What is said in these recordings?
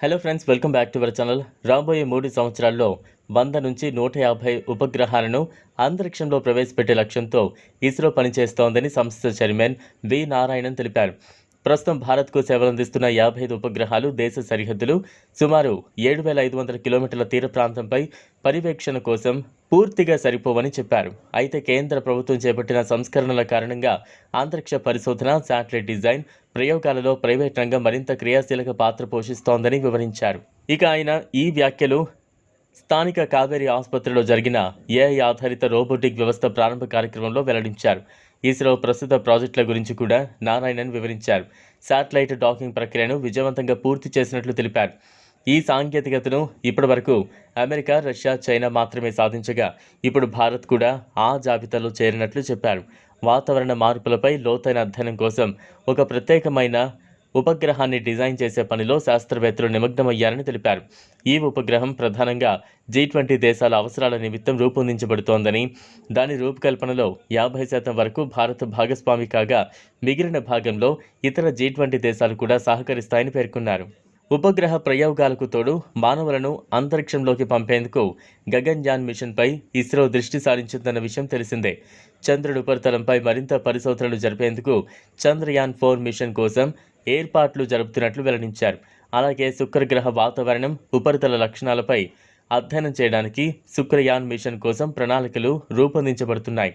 Hello friends welcome back to our channel రాబోయే మూడు సంవత్సరాల్లో వంద నుంచి నూట యాభై ఉపగ్రహాలను అంతరిక్షంలో ప్రవేశపెట్టే లక్ష్యంతో ఇస్రో పనిచేస్తోందని సంస్థ చైర్మన్ వి నారాయణన్ తెలిపారు. ప్రస్తుతం భారత్కు సేవలందిస్తున్న యాభై ఐదు ఉపగ్రహాలు దేశ సరిహద్దులు సుమారు ఏడు వేల ఐదు వందల కిలోమీటర్ల తీర ప్రాంతంపై పర్యవేక్షణ కోసం పూర్తిగా సరిపోవని చెప్పారు. అయితే కేంద్ర ప్రభుత్వం చేపట్టిన సంస్కరణల కారణంగా అంతరిక్ష పరిశోధన శాటిలైట్ డిజైన్ ప్రయోగాలలో ప్రైవేట్ రంగం మరింత క్రియాశీలక పాత్ర పోషిస్తోందని వివరించారు. ఇక ఆయన ఈ వ్యాఖ్యలు స్థానిక కావేరీ ఆసుపత్రిలో జరిగిన ఏఐ ఆధారిత రోబోటిక్ వ్యవస్థ ప్రారంభ కార్యక్రమంలో వెల్లడించారు. ఇస్రో ప్రస్తుత ప్రాజెక్టుల గురించి కూడా నారాయణన్ వివరించారు. శాటిలైట్ డాకింగ్ ప్రక్రియను విజయవంతంగా పూర్తి చేసినట్లు తెలిపారు. ఈ సాంకేతికతను ఇప్పటివరకు అమెరికా రష్యా చైనా మాత్రమే సాధించగా ఇప్పుడు భారత్ కూడా ఆ జాబితాలో చేరినట్లు చెప్పారు. వాతావరణ మార్పులపై లోతైన అధ్యయనం కోసం ఒక ప్రత్యేకమైన ఉపగ్రహాన్ని డిజైన్ చేసే పనిలో శాస్త్రవేత్తలు నిమగ్నమయ్యారని తెలిపారు. ఈ ఉపగ్రహం ప్రధానంగా జీ ట్వంటీ దేశాల అవసరాల నిమిత్తం రూపొందించబడుతోందని దాని రూపకల్పనలో యాభై శాతం వరకు భారత్ భాగస్వామి కాగా మిగిలిన భాగంలో ఇతర జీ ట్వంటీ దేశాలు కూడా సహకరిస్తాయని పేర్కొన్నారు. ఉపగ్రహ ప్రయోగాలకు తోడు మానవులను అంతరిక్షంలోకి పంపేందుకు గగన్యాన్ మిషన్పై ఇస్రో దృష్టి సారించిందన్న విషయం తెలిసిందే. చంద్రుడి ఉపరితలంపై మరింత పరిశోధనలు జరిపేందుకు చంద్రయాన్ ఫోర్ మిషన్ కోసం ఏర్పాట్లు జరుపుతున్నట్లు వెల్లడించారు. అలాగే శుక్రగ్రహ వాతావరణం ఉపరితల లక్షణాలపై అధ్యయనం చేయడానికి శుక్రయాన్ మిషన్ కోసం ప్రణాళికలు రూపొందించబడుతున్నాయి.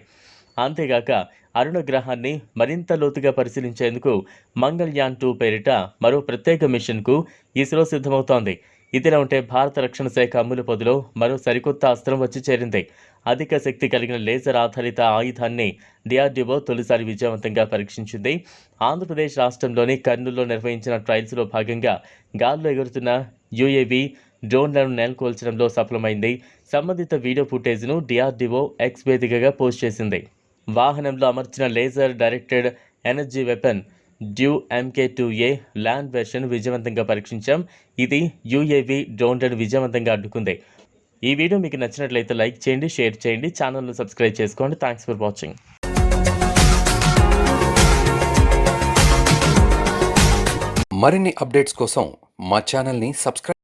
అంతేగాక అరుణ గ్రహాన్ని మరింత లోతుగా పరిశీలించేందుకు మంగళ్యాన్ టూ పేరిట మరో ప్రత్యేక మిషన్కు ఇస్రో సిద్ధమవుతోంది. ఇదిలా ఉంటే భారత రక్షణ శాఖ అమ్ముల పొదిలో మరో సరికొత్త అస్త్రం వచ్చి చేరింది. అధిక శక్తి కలిగిన లేజర్ ఆధారిత ఆయుధాన్ని డిఆర్డీఓ తొలిసారి విజయవంతంగా పరీక్షించింది. ఆంధ్రప్రదేశ్ రాష్ట్రంలోని కర్నూలులో నిర్వహించిన ట్రయల్స్లో భాగంగా గాల్లో ఎగురుతున్న యుఏవి డ్రోన్లను నెలకొల్చడంలో సఫలమైంది. సంబంధిత వీడియో ఫుటేజ్ను డిఆర్డీఓ ఎక్స్ వేదికగా పోస్ట్ చేసింది. వాహనంలో అమర్చిన laser directed energy weapon due MK two A land version విజయవంతంగా పరీక్షించాం. ఇది యూఏవి డ్రోన్లను విజయవంతంగా అడ్డుకుంది. ఈ వీడియో మీకు నచ్చినట్లయితే లైక్ చేయండి షేర్ చేయండి ఛానల్ను సబ్స్క్రైబ్ చేసుకోండి. థ్యాంక్స్ ఫర్ వాచింగ్ మరిన్ని అప్డేట్స్ కోసం మా ఛానల్ని సబ్స్క్రైబ్